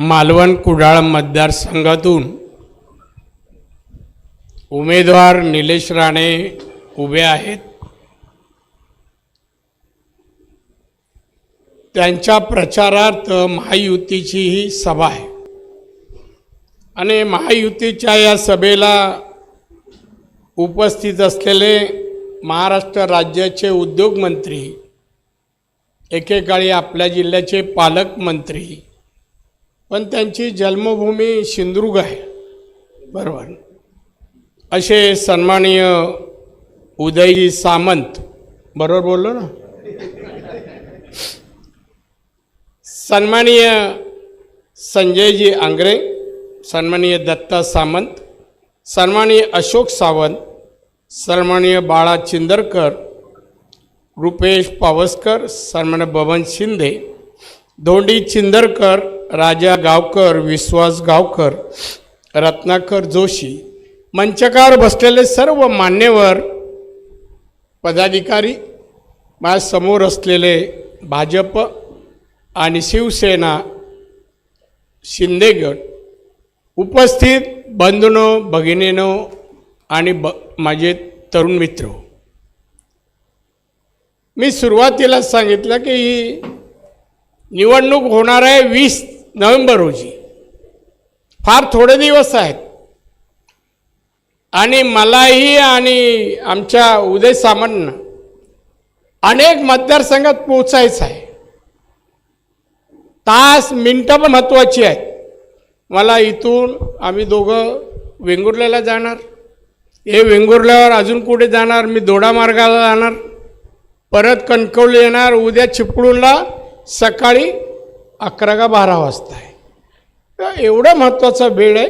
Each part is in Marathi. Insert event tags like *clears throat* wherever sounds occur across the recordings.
मालवण कुडाळ मतदारसंघातून उमेदवार निलेश राणे उभे आहेत. त्यांच्या प्रचारार्थ महायुतीची ही सभा आहे. आणि महायुतीच्या या सभेला उपस्थित असलेले महाराष्ट्र राज्याचे उद्योगमंत्री एकेकाळी आपल्या जिल्ह्याचे पालकमंत्री पण त्यांची जन्मभूमी सिंधुदुर्ग आहे. बरोबर. असे सन्माननीय उदयजी सामंत बरोबर बोललो ना? सन्माननीय संजयजी आंग्रे सन्माननीय दत्ता सामंत सन्माननीय अशोक सावंत सन्माननीय बाळा चिंदरकर रुपेश पावसकर सन्मान्य बबन शिंदे धोंडी चिंदरकर राजा गावकर विश्वास गावकर रत्नाकर जोशी मंचकावर बसलेले सर्व मान्यवर पदाधिकारी माझ्यासमोर असलेले भाजप आणि शिवसेना शिंदेगड उपस्थित बंधूनो भगिनीनो आणि ब माझे तरुण मित्र. मी सुरुवातीला सांगितलं की ही निवडणूक होणार आहे वीस नोव्हेंबर रोजी. फार थोडे दिवस आहेत. आणि मलाही आणि आमच्या उदय सामंतनं अनेक मतदारसंघात पोचायचं आहे. तास मिनटं पण महत्त्वाची आहेत. मला इथून आम्ही दोघं वेंगुर्ल्याला जाणार. हे वेंगुर्ल्यावर अजून कुठे जाणार? मी दोडा मार्गाला जाणार. परत कणकवली येणार. उद्या चिपळूणला सकाळी अकरा का बारा वाजता आहे. एवढा एवढं महत्त्वाचा वेळ आहे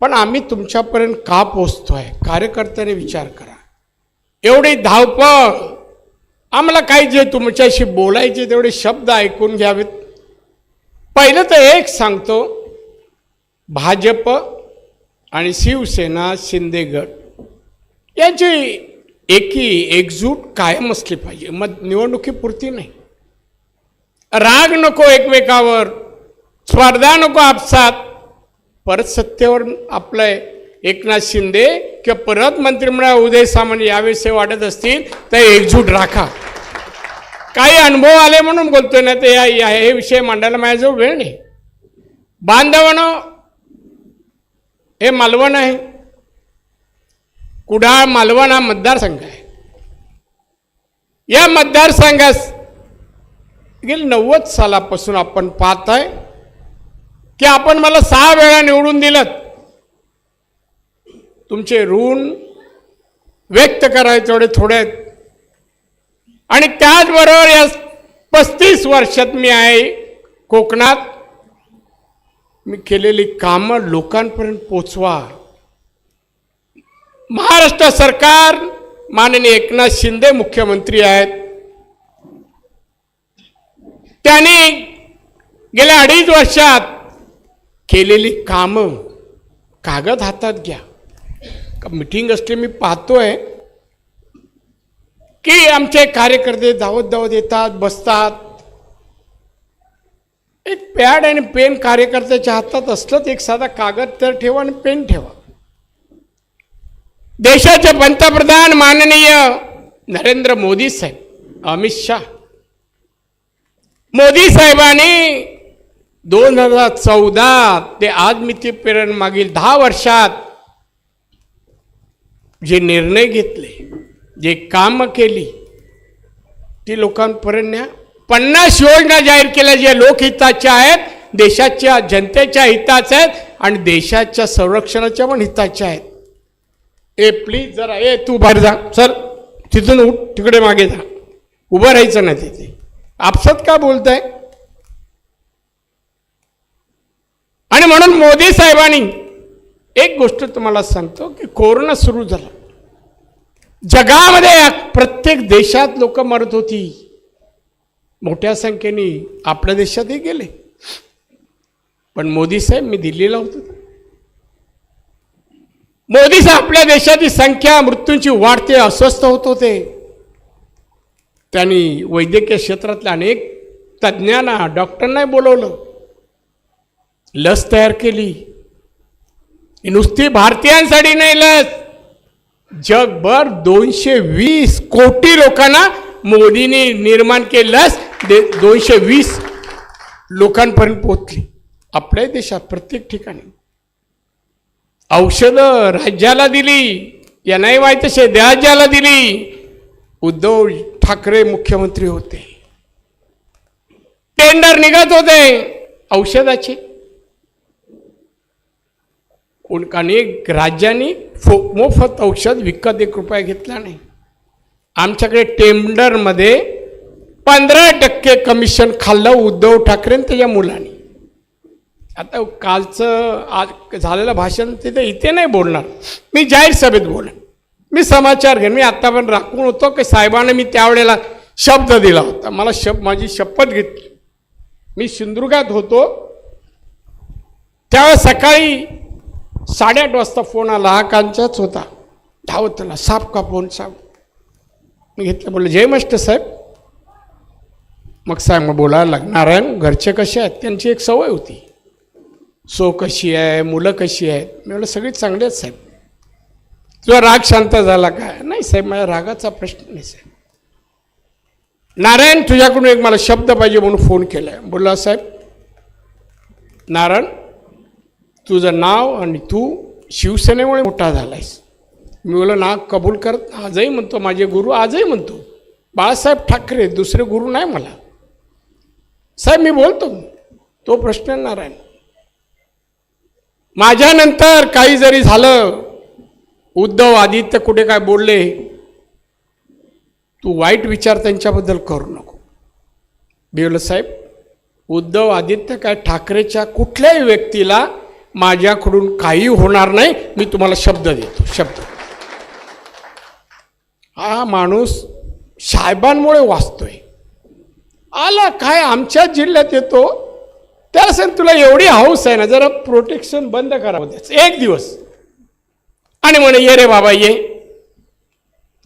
पण आम्ही तुमच्यापर्यंत का पोचतो आहे कार्यकर्त्याने विचार करा. एवढी धावपळ. आम्हाला काही जे तुमच्याशी बोलायचे तेवढे शब्द ऐकून घ्यावेत. पहिलं तर एक सांगतो भाजप आणि शिवसेना शिंदेगड यांची एकी एकजूट कायम असली पाहिजे. मग निवडणुकीपुरती नाही. राग नको एकमेकावर स्पर्धा नको आपसात. परत सत्तेवर आपलं एकनाथ शिंदे किंवा परत मंत्रिमंडळ उदय सामंत यावेळेस वाटत असतील तर एकजूट राखा. काही अनुभव आले म्हणून बोलतोय ना ते या- या- हे विषय मांडायला माझ्याजवळ वेळ नाही. बांधवानं हे मालवण आहे. कुडाळ मालवण हा मतदारसंघ आहे. या मतदारसंघास गेल्या नव्वद सालापासून आपण पाहत आहे की आपण मला सहा वेळा निवडून दिलं तुमचे ऋण व्यक्त करायचे एवढे थोडे आहेत. आणि त्याचबरोबर या पस्तीस वर्षात मी आहे कोकणात. मी केलेली कामं लोकांपर्यंत पोचवा. महाराष्ट्र सरकार माननीय एकनाथ शिंदे मुख्यमंत्री आहेत. त्याने गेल्या अडीच वर्षात केलेली कामं कागद हातात घ्या. मिटिंग असते मी पाहतोय. की आमचे कार्यकर्ते धावत धावत येतात बसतात. एक पॅड आणि पेन कार्यकर्त्याच्या हातात असलंच एक साधा कागद तर ठेवा आणि पेन ठेवा. देशाचे पंतप्रधान माननीय नरेंद्र मोदी साहेब अमित शाह. मोदी साहेबांनी दोन हजार चौदा ते आज मितीपर्यंत मागील दहा वर्षात जे निर्णय घेतले जे कामं केली ती लोकांपर्यंत पन्नास योजना जाहीर केल्या ज्या लोकहिताच्या आहेत देशाच्या जनतेच्या हिताच्या आहेत आणि देशाच्या संरक्षणाच्या पण हिताच्या आहेत. ए प्लीज जरा ए तू बाहेर जा. सर तिथून उठ तिकडे मागे जा. उभं राहायचं नाही तिथे. आपसात का बोलताय आणि म्हणून मोदी साहेबांनी एक गोष्ट तुम्हाला सांगतो की कोरोना सुरू झाला. जगामध्ये प्रत्येक देशात लोक मरत होती. मोठ्या संख्येने आपल्या देशातही गेले. पण मोदी साहेब मी दिल्लीला होतो. मोदी साहेब आपल्या देशाची संख्या मृत्यूंची वाढते अस्वस्थ होत होते. त्यांनी वैद्यकीय क्षेत्रातल्या अनेक तज्ज्ञांना डॉक्टरांनाही बोलवलं. लस तयार केली. नुसती भारतीयांसाठी नाही लस. जगभर दोनशे वीस कोटी लोकांना मोदींनी निर्माण केली लस. दे दोनशे वीस लोकांपर्यंत पोहोचली. आपल्या देशात प्रत्येक ठिकाणी औषधं राज्याला दिली या नाही माहीत तसे राज्याला दिली. उद्धव ठाकरे मुख्यमंत्री होते. टेंडर निघत होते. औषधाचे. कोण अनेक राज्यांनी फो मोफत औषध विकत एक रुपया घेतला नाही. आमच्याकडे टेंडरमध्ये पंधरा टक्के कमिशन खाल्लं उद्धव ठाकरे त्याच्या मुलांनी. आता कालचं आज झालेलं भाषण तिथे इथे नाही बोलणार. मी जाहीर सभेत बोलेन मी समाचार घेईन. मी आत्तापर्यंत राखून होतो की साहेबांना मी त्यावेळेला शब्द दिला होता. मला शब माझी शपथ घेतली. मी सिंधुदुर्गात होतो. त्यावेळेस सकाळी साडेआठ वाजता फोन आला. हा कांचाच होता. धावत आला साप का फोन? साप. मी घेतलं. बोललं जय मास्टर साहेब. मग साहेब मग बोलायला लागला नारायण घरचे कसे आहेत? त्यांची एक सवय होती. सो कशी आहे मुलं कशी आहेत? मी म्हटलं सगळी चांगली आहेत साहेब. तुझा राग शांत झाला काय नाही साहेब माझ्या रागाचा प्रश्न नाही साहेब. नारायण तुझ्याकडून एक मला शब्द पाहिजे म्हणून फोन केला आहे बोलला साहेब. नारायण तुझं नाव आणि तू शिवसेनेमुळे मोठा झालायस. मी बोला ना कबूल करत आजही म्हणतो माझे गुरु आजही म्हणतो. बाळासाहेब ठाकरे दुसरे गुरु नाही मला. साहेब मी बोलतो तो प्रश्न नारायण. माझ्यानंतर काही जरी झालं उद्धव आदित्य कुठे काय बोलले? तू वाईट विचार त्यांच्याबद्दल करू नको. बिवलं साहेब उद्धव आदित्य काय ठाकरेच्या कुठल्याही व्यक्तीला माझ्याकडून काही होणार नाही मी तुम्हाला शब्द देतो शब्द. हा माणूस साहेबांमुळे वाचतोय. आला काय आमच्या जिल्ह्यात येतो त्याला सांग तुला एवढी हाऊस आहे ना जरा प्रोटेक्शन बंद करावं त्याचं एक दिवस. आणि म्हणे ये रे बाबा ये.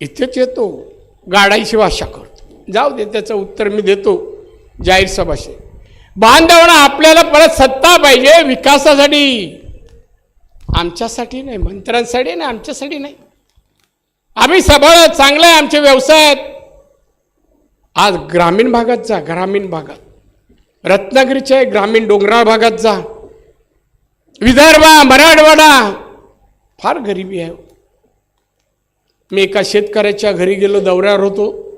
इथेच येतो. गाडायची भाषा करतो जाऊ दे त्याचं उत्तर मी देतो. जाहीर सभाशी बांधवणं आपल्याला परत सत्ता पाहिजे विकासासाठी. आमच्यासाठी नाही मंत्र्यांसाठी नाही आमच्यासाठी नाही. आम्ही सबळ चांगलं आहे आमच्या व्यवसाय आज ग्रामीण भागात जा ग्रामीण भागात. रत्नागिरीच्या ग्रामीण डोंगराळ भागात जा. विदर्भा मराठवाडा फार गरिबी आहे. मी एका शेतकऱ्याच्या घरी गेलो दौऱ्यावर होतो.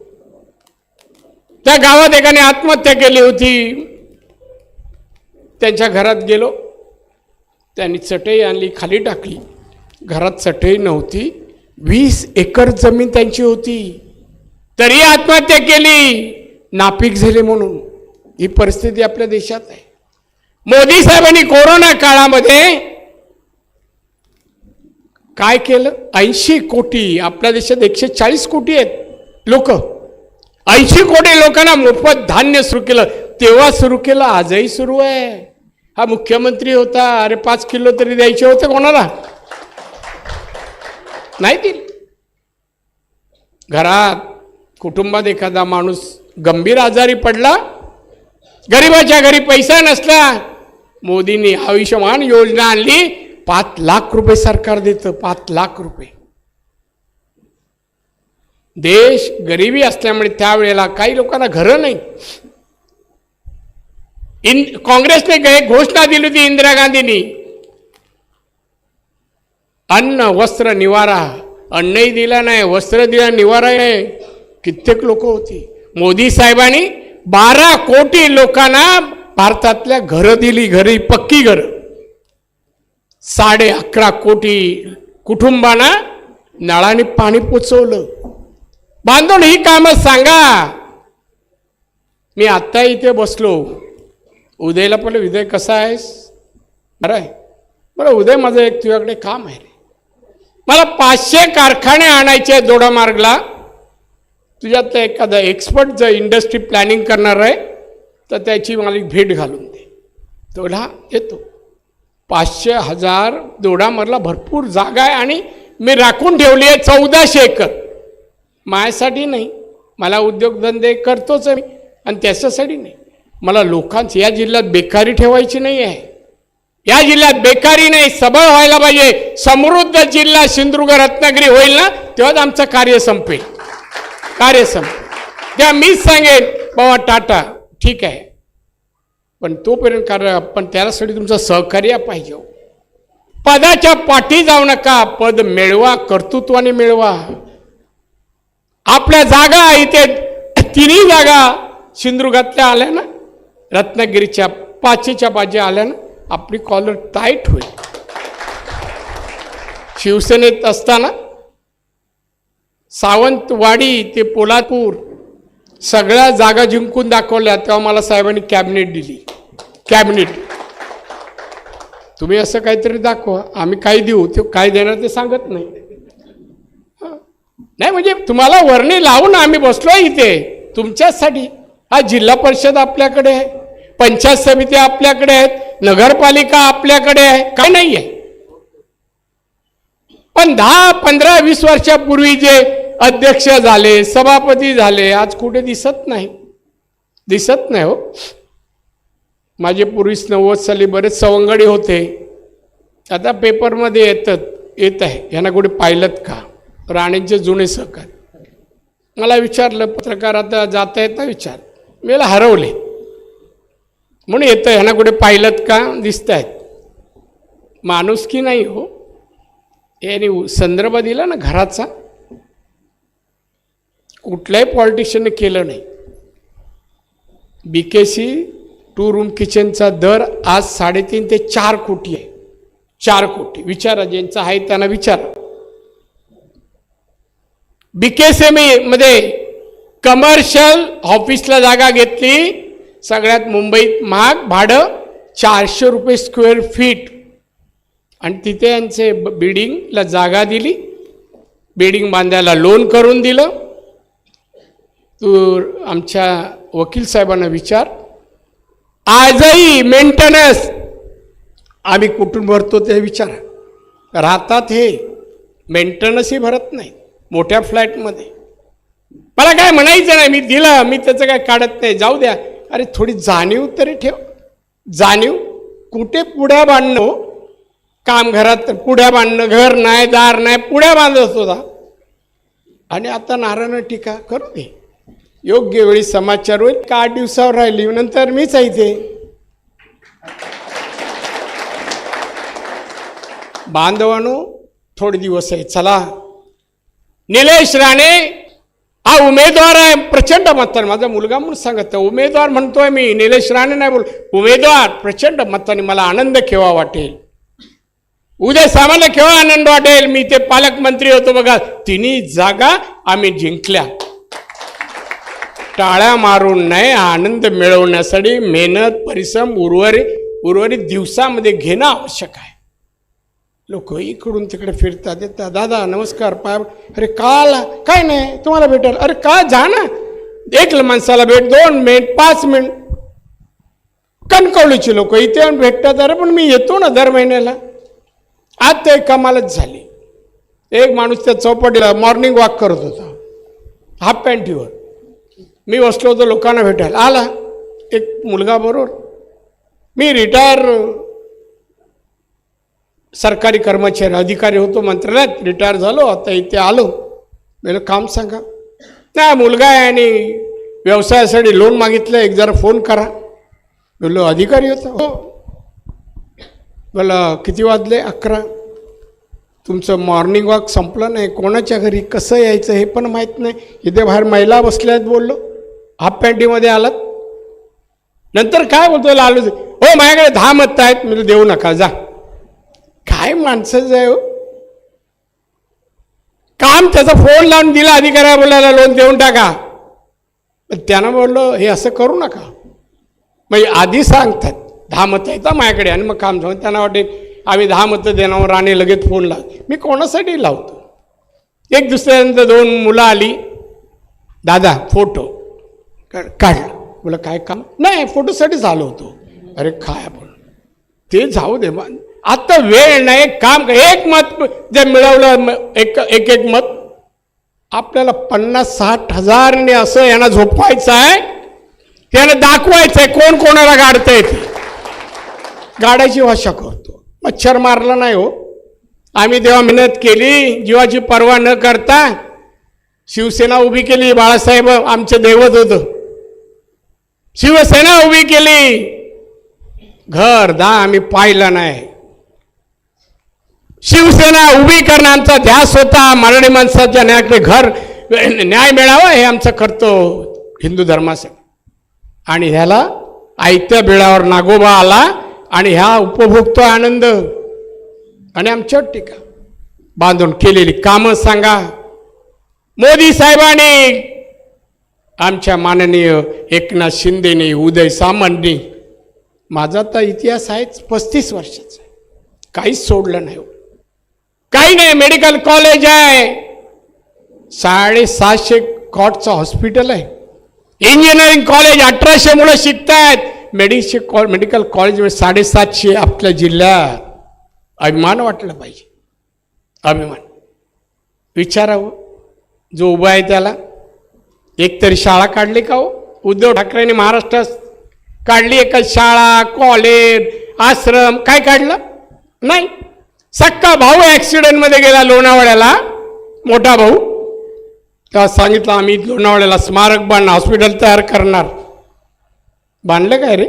त्या गावात एकाने आत्महत्या केली होती. त्यांच्या घरात गेलो. त्यांनी चटई आणली खाली टाकली. घरात चटई नव्हती. वीस एकर जमीन त्यांची होती. तरी आत्महत्या केली. नापीक झाली म्हणून. ही परिस्थिती आपल्या देशात आहे. मोदी साहेबांनी कोरोना काळामध्ये काय केलं? ऐंशी कोटी. आपल्या देशात एकशे चाळीस कोटी आहेत लोक. ऐंशी कोटी लोकांना मोफत धान्य सुरू केलं. तेव्हा सुरू केलं आजही सुरू आहे. हा मुख्यमंत्री होता. अरे पाच किलो तरी द्यायचे होते कोणाला? नाही दिले घरात कुटुंबात एखादा माणूस गंभीर आजारी पडला गरिबाच्या घरी पैसा नसला मोदींनी आयुष्यमान योजना आणली पाच लाख रुपये सरकार देतं पाच लाख रुपये. देश गरिबी असल्यामुळे त्यावेळेला काही लोकांना घरं नाही. इन काँग्रेसने एक घोषणा दिली होती इंदिरा गांधींनी. अन्न वस्त्र निवारा. अन्नही दिला नाही वस्त्र दिला निवारा नाही. कित्येक लोक होती. मोदी साहेबांनी बारा कोटी लोकांना भारतातल्या घरं दिली घरी पक्की घरं. साडे अकरा कोटी कुटुंबांना नळाने पाणी पोचवलं. बांधून ही कामं सांगा. मी आत्ता इथे बसलो. उदयला पण उदय कसा आहेस? बरं आहे. बरं उदय माझं एक तुझ्याकडे काम आहे रे. मला पाचशे कारखाने आणायचे आहे दोडामार्गला तुझ्यातलं एखादा एक्सपर्ट जर इंडस्ट्री प्लॅनिंग करणार आहे तर त्याची मला भेट घालून दे. तेवढा येतो पाचशे हजार दोडामधला भरपूर जागा आहे आणि मी राखून ठेवली आहे चौदाशे एकर. माझ्यासाठी नाही. मला उद्योगधंदे करतोच आहे मी. आणि त्याच्यासाठी नाही. मला लोकांचं या जिल्ह्यात बेकारी ठेवायची नाही आहे या जिल्ह्यात बेकारी नाही. सबळ व्हायला पाहिजे. समृद्ध जिल्हा सिंधुदुर्ग रत्नागिरी होईल ना तेव्हाच आमचं कार्य संपेल. कार्य संपेल. तेव्हा मीच सांगेन बाबा टाटा ठीक आहे. पण तोपर्यंत कारण पण त्यासाठी तुमचं सहकार्य पाहिजे. हो. पदाच्या पाठी जाऊ नका पद मिळवा कर्तृत्वाने मिळवा. आपल्या जागा इथे तिन्ही जागा सिंधुदुर्गातल्या आल्या ना? रत्नागिरीच्या पाचीच्या बाजी आल्या ना? आपली कॉलर टाईट होईल. शिवसेनेत असताना सावंतवाडी ते पोलादपूर सगळ्या जागा जिंकून दाखवल्या तेव्हा मला साहेबांनी कॅबिनेट दिली. कॅबिनेट. तुम्ही असं काहीतरी दाखवा. आम्ही काय देऊ ते काय देणार ते सांगत नाही. नाही म्हणजे तुम्हाला वर्णी लावून आम्ही बसलो इथे. तुमच्यासाठी. हा जिल्हा परिषद आपल्याकडे आहे. पंचायत समिती आपल्याकडे आहेत. नगरपालिका आपल्याकडे आहे. काय नाही आहे पण दहा पंधरा वीस वर्षापूर्वी जे अध्यक्ष झाले सभापती झाले आज कुठे दिसत नाही. दिसत नाही हो. माझे पूर्वीच नव्वद साली बरेच सवंगडी होते. आता पेपरमध्ये येतात येत आहे. यांना कुठे पाहिलं का? राणेंचे जुने सहकारी. मला विचारलं पत्रकार आता जाता येता विचार. मी हरवले. म्हणून येतं ह्यांना कुठे पाहिलं का? दिसत आहेत माणूस की नाही हो. याने संदर्भ दिला ना घराचा. कुठल्याही पॉलिटिशियनने केलं नाही. B K C two room किचनचा दर आज साडेतीन ते चार कोटी आहे. चार कोटी. विचारा ज्यांचा आहे त्यांना विचारा. बी के सी मध्ये कमर्शियल ऑफिसला जागा घेतली. सगळ्यात मुंबईत महाग भाडं चारशे रुपये स्क्वेअर फीट आणि तिथे यांचे बिल्डिंगला जागा दिली. बिल्डिंग बांधायला लोन करून दिलं. तू आमच्या वकील साहेबांना विचार. आजही मेंटेनन्स आम्ही कुठून भरतो ते विचार. राहतात हे. मेंटेनन्सही भरत नाही. मोठ्या फ्लॅटमध्ये. मला काय म्हणायचं नाही मी दिलं मी त्याचं काय काढत नाही. जाऊ द्या. अरे थोडी जाणीव तरी ठेव. जाणीव. कुठे पुढ्या बांधणं? काम घरात पुढ्या बांधणं. घर नाही दार नाही पुढ्या बांधत होता. आणि आता नारायण टीका करू दे योग्य वेळी समाचार होईल का आठ दिवसावर राहिली? नंतर मीच आहे ते बांधवानो थोडे दिवस आहे चला. निलेश राणे हा उमेदवार आहे प्रचंड मताने. माझा मुलगा म्हणून सांगत उमेदवार म्हणतोय मी. निलेश राणे नाही बोल उमेदवार प्रचंड मताने मला आनंद केव्हा वाटेल. उद्या सामान्य केव्हा आनंद वाटेल. मी ते पालकमंत्री होतो बघा. तिन्ही जागा आम्ही जिंकल्या. टाळ्या मारून नाही आनंद मिळवण्यासाठी मेहनत परिश्रम उर्वरित उर्वरित दिवसामध्ये घेणं आवश्यक आहे. लोक इकडून तिकडे फिरतात येतात दादा नमस्कार पाय अरे काल काय नाही तुम्हाला भेटेल. अरे का जा ना एक माणसाला भेट दोन मिनिट पाच मिनिट. कणकवलीची लोक इथे येऊन भेटतात अरे पण मी येतो ना दर महिन्याला. आज ते कमालच झाली. एक माणूस त्या चौपाटीला मॉर्निंग वॉक करत होता हाफ पॅन्टीवर मी बसलो होतो लोकांना भेटायला. आला. एक मुलगा बरोबर. मी रिटायर सरकारी कर्मचारी अधिकारी होतो मंत्रालयात रिटायर झालो. आता इथे आलो. मला काम सांगा. नाही मुलगा आहे आणि व्यवसायासाठी लोन मागितलं एक जरा फोन करा. बोललो अधिकारी होता. हो. मला किती वाजले? अकरा. तुमचं मॉर्निंग वॉक संपलं नाही. कोणाच्या घरी कसं यायचं हे पण माहीत नाही. इथे बाहेर महिला बसल्या आहेत बोललो. हाफ पॅन्टीमध्ये आलात? नंतर काय बोलतो लालू? हो माझ्याकडे दहा मत आहेत मी देऊ नका जा. काय माणसाचं आहे हो? काम त्याचा फोन लावून दिला अधिकाऱ्या बोलायला लोन देऊन टाका. पण त्यानं बोललो हे असं करू नका. म्हणजे आधी सांगतात दहा मतं येतात माझ्याकडे आणि मग काम जाऊन त्यांना वाटेल आम्ही दहा मतं देणार राणे लगेच फोन लाव. मी कोणासाठी लावतो? एक दुसऱ्यानंतर दोन मुलं आली. दादा फोटो. काढलं बोला काय काम? नाही फोटोसाठीच आलो होतो. अरे काय आपण? ते जाऊ दे मग आता वेळ नाही काम एक मत जे मिळवलं एक एक एक मत. आपल्याला पन्नास साठ हजारने असं यांना झोपवायचं आहे यांना दाखवायचं आहे कोण कोणाला गाडता येते गाडायची भाषा करतो. मच्छर मारला नाही हो. आम्ही तेव्हा मेहनत केली जीवाची पर्वा न करता शिवसेना उभी केली बाळासाहेब आमचं दैवत होतं. शिवसेना उभी केली. घर दा आम्ही पाहिलं नाही. शिवसेना उभी करणं आमचा ध्यास होता. मराठी माणसाच्या न्यायाकडे घर न्याय मिळावा हे आमचं करतो हिंदू धर्मासाठी. आणि ह्याला आयत्या बिळावर नागोबा आला आणि ह्या उपभोगतो आनंद. आणि आमच्यावर टीका बांधून केलेली कामं सांगा. मोदी साहेबांनी आमच्या माननीय एकनाथ शिंदेने उदय सामंतनी माझा तर इतिहास आहेच पस्तीस वर्षाचा काहीच सोडलं नाही हो. काही नाही मेडिकल कॉलेज आहे. साडेसातशे कॉटचं हॉस्पिटल आहे. इंजिनिअरिंग कॉलेज अठराशे मुलं शिकतायत. मेडिशे कॉ मेडिकल कॉलेजमध्ये म्हणजे साडेसातशे आपल्या जिल्ह्यात. अभिमान वाटला पाहिजे. अभिमान. विचारावं. जो उभा आहे त्याला. एकतरी शाळा काढली का हो? उद्धव ठाकरेंनी महाराष्ट्रात काढली एका शाळा कॉलेज आश्रम काय काढलं? नाही. सक्का भाऊ ॲक्सिडेंटमध्ये गेला लोणावळ्याला मोठा भाऊ. तेव्हा सांगितलं आम्ही लोणावळ्याला स्मारक बांध हॉस्पिटल तयार करणार. बांधलं काय रे?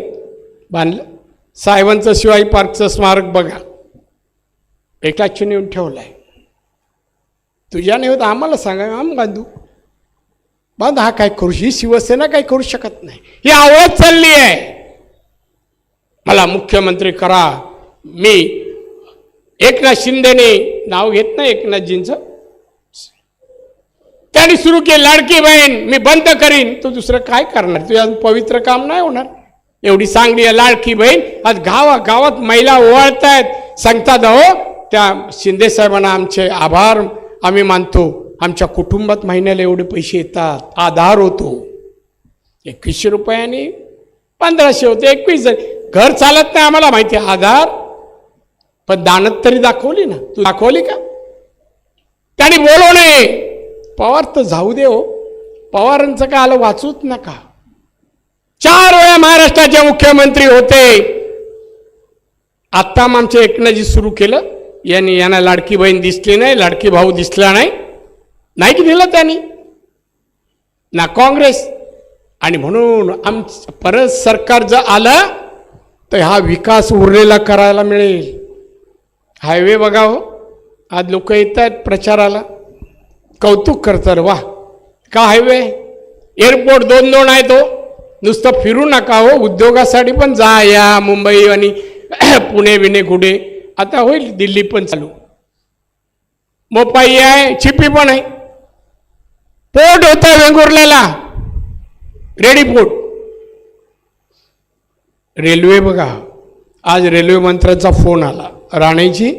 बांधलं. साहेबांचं शिवाजी पार्कचं स्मारक बघा. एकाची नेऊन ठेवलं आहे तुझ्याने होत आम्हाला सांगा आम बांधू. बंद हा काय करू ही शिवसेना काय करू शकत नाही. ही आवडत चालली आहे. मला मुख्यमंत्री करा. मी एकनाथ शिंदेने नाव घेत नाही एकनाथजींचं. त्यांनी सुरू केली लाडकी बहीण मी बंद करीन. तू दुसरं काय करणार? तुझ्या पवित्र काम नाही होणार. एवढी चांगली आहे लाडकी बहीण. आज गावा गावात महिला ओवाळतायत. सांगतात अहो त्या शिंदे साहेबांना आमचे आभार आम्ही मानतो. आमच्या कुटुंबात महिन्याला एवढे पैसे येतात. आधार होतो. एकवीसशे रुपयाने पंधराशे होते एकवीस घर चालत नाही आम्हाला माहिती आहे आधार. पण दानत तरी दाखवली ना. तू दाखवली का? त्याने त्यांनी नये. पवार तर जाऊ दे हो. पवारांचं काय आलं वाचूच नका. चार वेळा महाराष्ट्राचे मुख्यमंत्री होते. आत्ता आमचे एकनाजी सुरू केलं. यांनी यांना लाडकी बहीण दिसली नाही लाडकी भाऊ दिसला नाही. नाही की दिलं त्यांनी? ना काँग्रेस. आणि म्हणून आम परत सरकार जर आलं तर हा विकास उरलेला करायला मिळेल. हायवे बघा हो. आज लोक येत आहेत प्रचाराला. कौतुक करतात वा का हायवे? एअरपोर्ट दोन दोन आहे तो हो. नुसतं फिरू नका हो. उद्योगासाठी पण जा या मुंबई आणि *clears throat* पुणे विणे कुठे आता होईल दिल्ली पण चालू. मोपाई आहे चिपी पण आहे. पोर्ट होता वेंगुर्ल्याला. रेडी पोर्ट रेल्वे बघा. आज रेल्वे मंत्र्यांचा फोन आला. राणेजी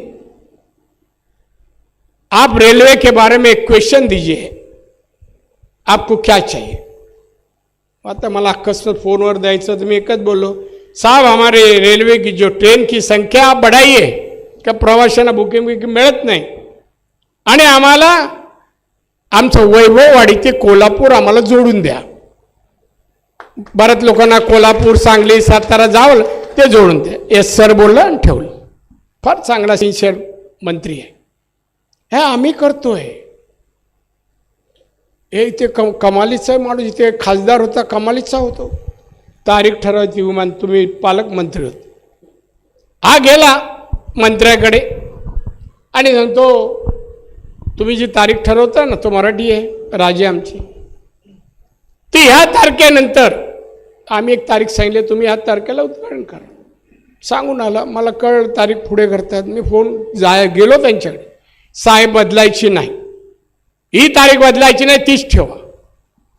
आप रेलवे के बारे में एक क्वेश्चन दीजिए. आपको क्या चाहिए? आता मला अकस्मात फोनवर द्यायचं तर मी एकच बोललो. साहब हमारे रेलवे की जो ट्रेन की संख्या आप बढ़ाइए. का प्रवाशांना बुकिंग बुकिंग मिळत नाही? आणि आम्हाला आमचं वैभववाडी ते कोल्हापूर आम्हाला जोडून द्या. बऱ्याच लोकांना कोल्हापूर सांगली सातारा जावं ते जोडून द्या. एस सर बोललं आणि ठेवलं. फार चांगला सिन्सिअर मंत्री आहे. हे आम्ही करतोय. हे इथे कम कमालीचा माणूस इथे खासदार होता कमालीचा होतो. तारीख ठरवायची विमान तुम्ही पालकमंत्री होते. हा गेला मंत्र्याकडे. आणि सांगतो तुम्ही जी तारीख ठरवता ना तो मराठी आहे राजे आमची. ती ह्या तारखेनंतर आम्ही एक तारीख सांगितली तुम्ही ह्या तारखेला उद्घाटन करा. सांगून आला मला कळ तारीख पुढे करतात. मी फोन जाय गेलो त्यांच्याकडे. साहेब बदलायची नाही. ही तारीख बदलायची नाही तीच ठेवा.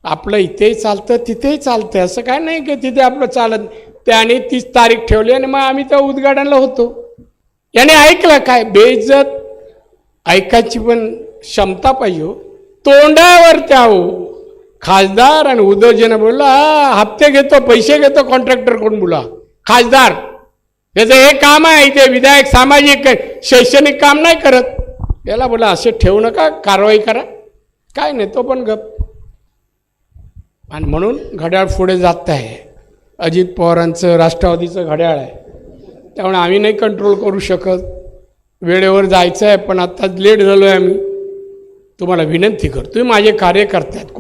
आपलं इथेही चालतं तिथेही चालतं. असं काय नाही की तिथे आपलं चालत त्याने तीच तारीख ठेवली आणि मग आम्ही त्या उद्घाटनला होतो. याने ऐकलं काय? बेइज्जत ऐकायची पण क्षमता पाहिजे हो. तोंडावर त्या हो खासदार आणि उद्योजन बोलला हप्ते घेतो पैसे घेतो कॉन्ट्रॅक्टर कोण बोला. खासदार याचं हे काम आहे इथे विधायक सामाजिक शैक्षणिक काम नाही करत. याला बोला असे ठेवू नका कारवाई करा. काय नाही तो पण गप. आणि म्हणून घड्याळ पुढे जात आहे. अजित पवारांचं राष्ट्रवादीचं घड्याळ आहे. त्यामुळे आम्ही नाही कंट्रोल करू शकत. वेळेवर जायचं आहे पण आत्ताच लेट झालो आहे आम्ही. तुम्हाला विनंती करतो तुम्ही माझे कार्यकर्ते आहेत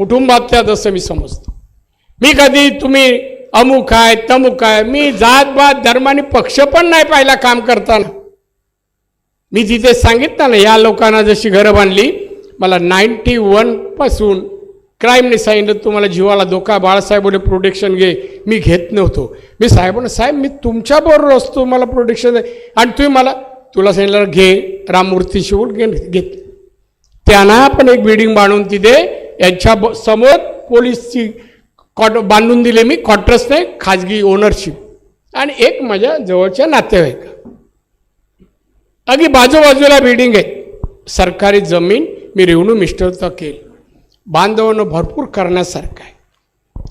आहेत असं मी समजतो. मी कधी तुम्ही अमुक आहे तमुक आहे मी जात बात धर्माने पक्ष पण नाही पाहिला काम करताना. मी तिथे सांगितलं ना या लोकांना जशी घरं बांधली मला नाईन्टी वनपासून क्राईमने सांगितलं तुम्हाला जीवाला धोका बाळासाहेब बोले प्रोटेक्शन घे. मी घेत नव्हतो. मी साहेबांना साहेब मी तुमच्याबरोबर असतो मला प्रोटेक्शन आणि तुम्ही मला तुला सांगितलं घे. राममूर्ती शिवून घे घेत. त्यांना पण एक बिल्डिंग बांधून तिथे यांच्या ब- समोर पोलीसची कॉट बांधून दिले मी क्वार्टर्स खाजगी ओनरशिप. आणि एक माझ्या जवळच्या नातेवाईक. अगदी बाजूबाजूला बिल्डिंग आहे सरकारी जमीन मी रेव्हन्यू मिस्टरचा केलं. बांधवणं भरपूर करण्यासारखं आहे.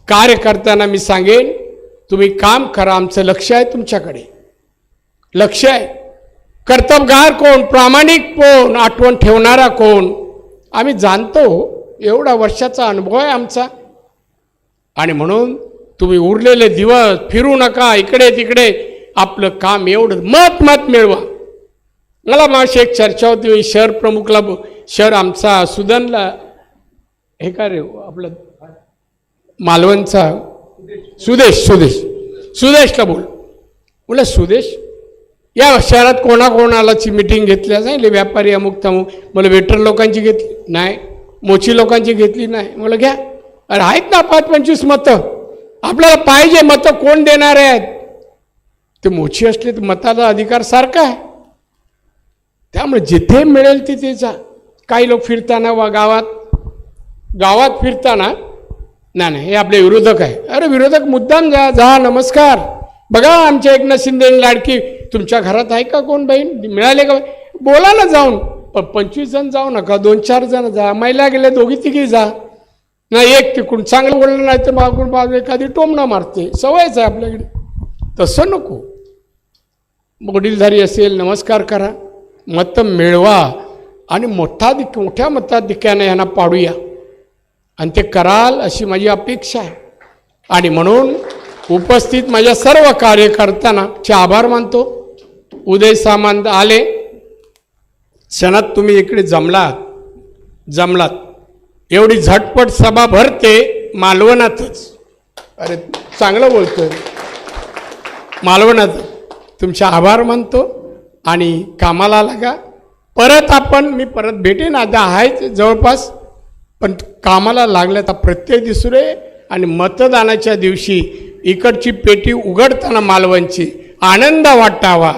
कार्य करताना मी सांगेन तुम्ही काम करा आमचं लक्ष आहे तुमच्याकडे. लक्ष आहे. कर्तबगार कोण प्रामाणिक कोण आठवण ठेवणारा कोण? आम्ही जाणतो एवढा वर्षाचा अनुभव आहे आमचा. आणि म्हणून तुम्ही उरलेले दिवस फिरू नका इकडे तिकडे. आपलं काम एवढं मत मत मिळवा. मला माशी एक चर्चा होती शहर प्रमुखला शहर आमचा सुदनला हे का रे आपलं मालवणचा? सुदेश सुदेश. सुदेशला बोल. बोला सुदेश. या शहरात कोणाकोणालाची मिटिंग घेतली सांगितले व्यापारी अमुक तमुक. मला वेटर लोकांची घेतली नाही मोची लोकांची घेतली नाही. मला घ्या. अरे आहेत ना पाच पंचवीस मतं. आपल्याला पाहिजे मतं कोण देणार आहेत? ते मोची असले तर मताचा अधिकार सारखा आहे. त्यामुळे जिथे मिळेल तिथे जा काही लोक फिरताना वा गावात गावात फिरताना नाही नाही हे आपले विरोधक आहे. अरे विरोधक मुद्दाम जा जा नमस्कार. बघा आमच्या एकनाथ शिंदे लाडकी तुमच्या घरात आहे का कोण बहीण? मिळाले का? बोला ना जाऊन. पण पंचवीस जण जाऊ नका दोन चार जण जा. महिला गेले दोघी तिघी जा. नाही एक तिकडून चांगलं बोललं नाही तर मागून बाजू एखादी टोमणं मारते. सवयच आहे आपल्याकडे. तसं नको. वडीलधारी असेल नमस्कार करा. मतं मिळवा. आणि मोठा दिक मोठ्या मताधिक्याने यांना पाडूया. आणि ते कराल अशी माझी अपेक्षा आहे. आणि म्हणून उपस्थित माझ्या सर्व कार्यकर्त्यांना चे आभार मानतो. उदय सामंत आले. क्षणात तुम्ही इकडे जमलात. जमलात. एवढी झटपट सभा भरते मालवणातच. अरे चांगलं बोलतोय. मालवणात. तुमचे आभार मानतो आणि कामाला लागा. परत आपण मी परत भेटेन. आता आहेच जवळपास. पण कामाला लागलं तर प्रत्येक दिवसरे आणि मतदानाच्या दिवशी इकडची पेटी उघडताना मालवणची. आनंद वाटावा.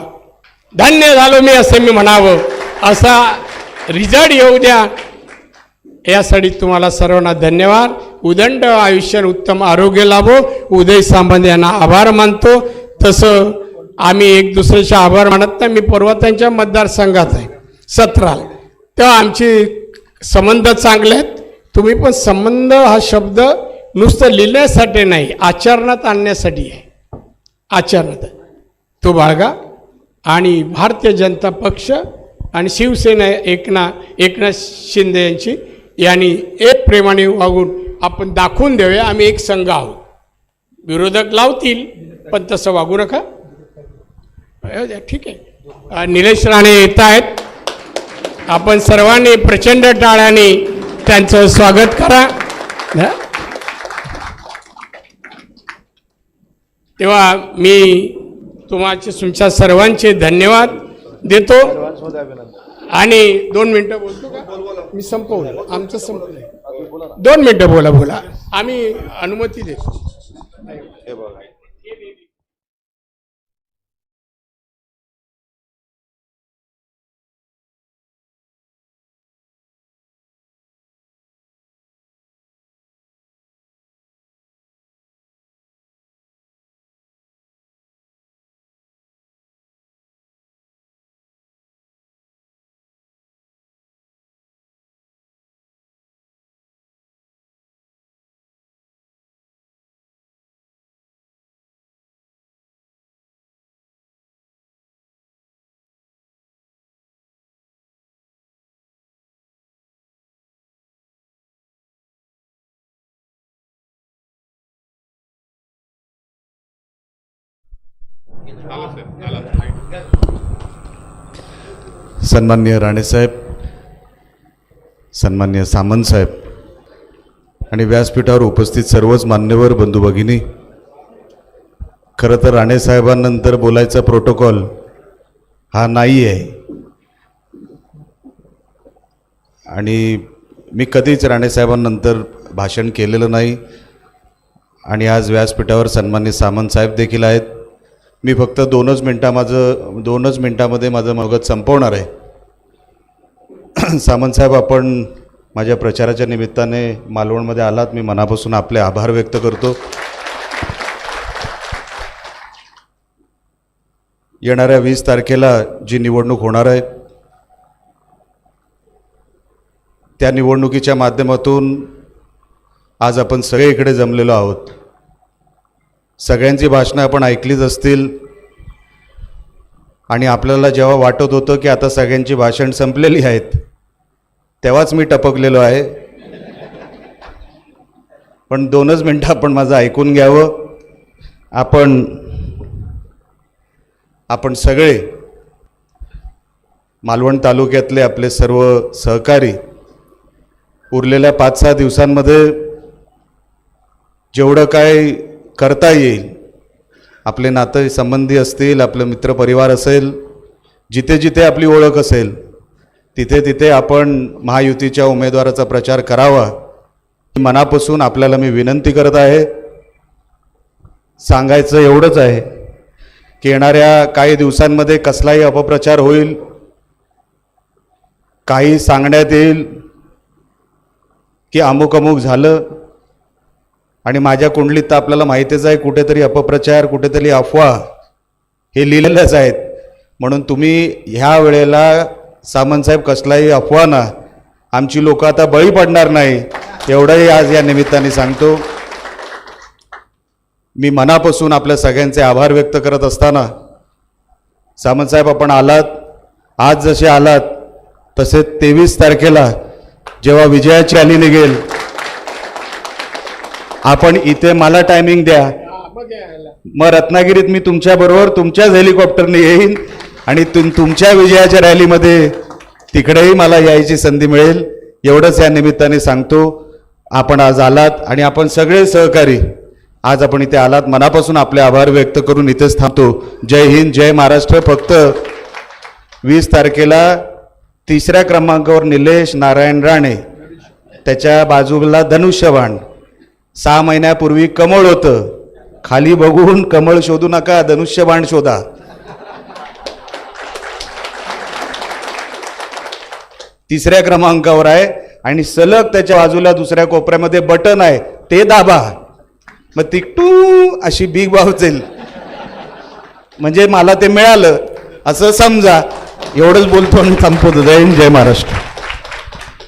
धन्य झालो मी असं मी म्हणावं. असा रिझल्ट येऊ द्या. यासाठी तुम्हाला सर्वांना धन्यवाद. उदंड आयुष्य उत्तम आरोग्य लाभो. उदय सामंत यांना आभार मानतो. तसं आम्ही एक दुसऱ्याचे आभार मानत नाही. मी पर्वतांच्या मतदारसंघात आहे. सतरा तेव्हा आमचे संबंध चांगले आहेत. तुम्ही पण संबंध हा शब्द नुसतं लिहिण्यासाठी नाही आचरणात आणण्यासाठी आहे. आचरणात. तो बाळगा आणि भारतीय जनता पक्ष आणि शिवसेना एकना एकनाथ शिंदे यांची यांनी एक प्रेमाने वागून आपण दाखवून देऊया आम्ही एक संघ आहोत. विरोधक लावतील पण तसं वागू नका. ठीक आहे. निलेश राणे येत आहेत. आपण सर्वांनी प्रचंड टाळ्याने त्यांचं स्वागत करा. हं? तेव्हा मी तुम्हाचे तुमच्या सर्वांचे धन्यवाद देतो. आणि दोन मिनटं बोलतो का? मी संपवलं आमचं संपलं दोन मिनटं बोला बोला. आम्ही अनुमती देतो. सन्मान्य राणेसाहेब सन्मान्य सामंतसाहेब आणि व्यासपीठावर उपस्थित सर्वच मान्यवर बंधू भगिनी खरं तर राणेसाहेबांनंतर बोलायचा प्रोटोकॉल हा नाही आहे. आणि मी कधीच राणेसाहेबांनंतर भाषण केलेलं नाही. आणि आज व्यासपीठावर सन्मान्य सामंत साहेब देखील आहेत. मी फक्त दोनच मिनटा माझं दोनच मिनटामध्ये माझं मगत संपवणार आहे. *clears throat* सामंतसाहेब आपण माझ्या प्रचाराच्या निमित्ताने मालवणमध्ये आलात. मी मनापासून आपले आभार व्यक्त करतो. येणाऱ्या वीस तारखेला जी निवडणूक होणार आहे त्या निवडणुकीच्या माध्यमातून आज आपण सगळे इकडे जमलेलो आहोत. सगळ्यांची भाषणं आपण ऐकलीच असतील. आणि आपल्याला जेव्हा वाटत होतं की आता सगळ्यांची भाषण संपलेली आहेत तेव्हाच मी टपकलेलो आहे. पण दोनच मिनटं आपण माझं ऐकून घ्यावं. आपण आपण सगळे मालवण तालुक्यातले आपले सर्व सहकारी उरलेल्या पाच सहा दिवसांमध्ये जेवढं काय करता येईल. आपले नातं संबंधी असतील आपलं मित्रपरिवार असेल जिथे जिथे आपली ओळख असेल तिथे तिथे आपण महायुतीच्या उमेदवाराचा प्रचार करावा. मनापासून आपल्याला मी विनंती करत आहे. सांगायचं एवढंच आहे की येणाऱ्या काही दिवसांमध्ये कसलाही अपप्रचार होईल काही सांगण्यात येईल की अमुक अमुक झालं आणि माझ्या कुंडलीत तर आपल्याला माहितीच आहे कुठेतरी अपप्रचार कुठेतरी अफवा हे लिहिलेलंच आहेत. म्हणून तुम्ही ह्या वेळेला सामंतसाहेब कसलाही अफवा ना आमची लोक आता बळी पडणार नाही एवढंही आज या निमित्ताने सांगतो. मी मनापासून आपल्या सगळ्यांचे आभार व्यक्त करत असताना सामंतसाहेब आपण आलात आज जसे आलात तसे तेवीस तारखेला जेव्हा विजयाची आली निघेल आपण इथे मला टायमिंग द्या. मग रत्नागिरीत मी तुमच्याबरोबर तुमच्याच हेलिकॉप्टरने येईन आणि तुम तुमच्या विजयाच्या रॅलीमध्ये तिकडेही मला यायची संधी मिळेल. एवढंच या निमित्ताने सांगतो. आपण आज आलात आणि आपण सगळे सहकारी आज आपण इथे आलात. मनापासून आपले आभार व्यक्त करून इथेच थांबतो. जय हिंद जय महाराष्ट्र. फक्त वीस तारखेला तिसऱ्या क्रमांकावर निलेश नारायण राणे त्याच्या बाजूला धनुष्यबाण. सहा महिन्यापूर्वी कमळ होतं. खाली बघून कमळ शोधू नका धनुष्यबाण शोधा. तिसऱ्या क्रमांकावर आहे आणि सलग त्याच्या बाजूला दुसऱ्या कोपऱ्यामध्ये बटन आहे. ते दाबा. मग ती टू अशी बिग बावचेल म्हणजे मला ते मिळालं. असं समजा. एवढंच बोलतो आणि थांबतो. जय जय महाराष्ट्र.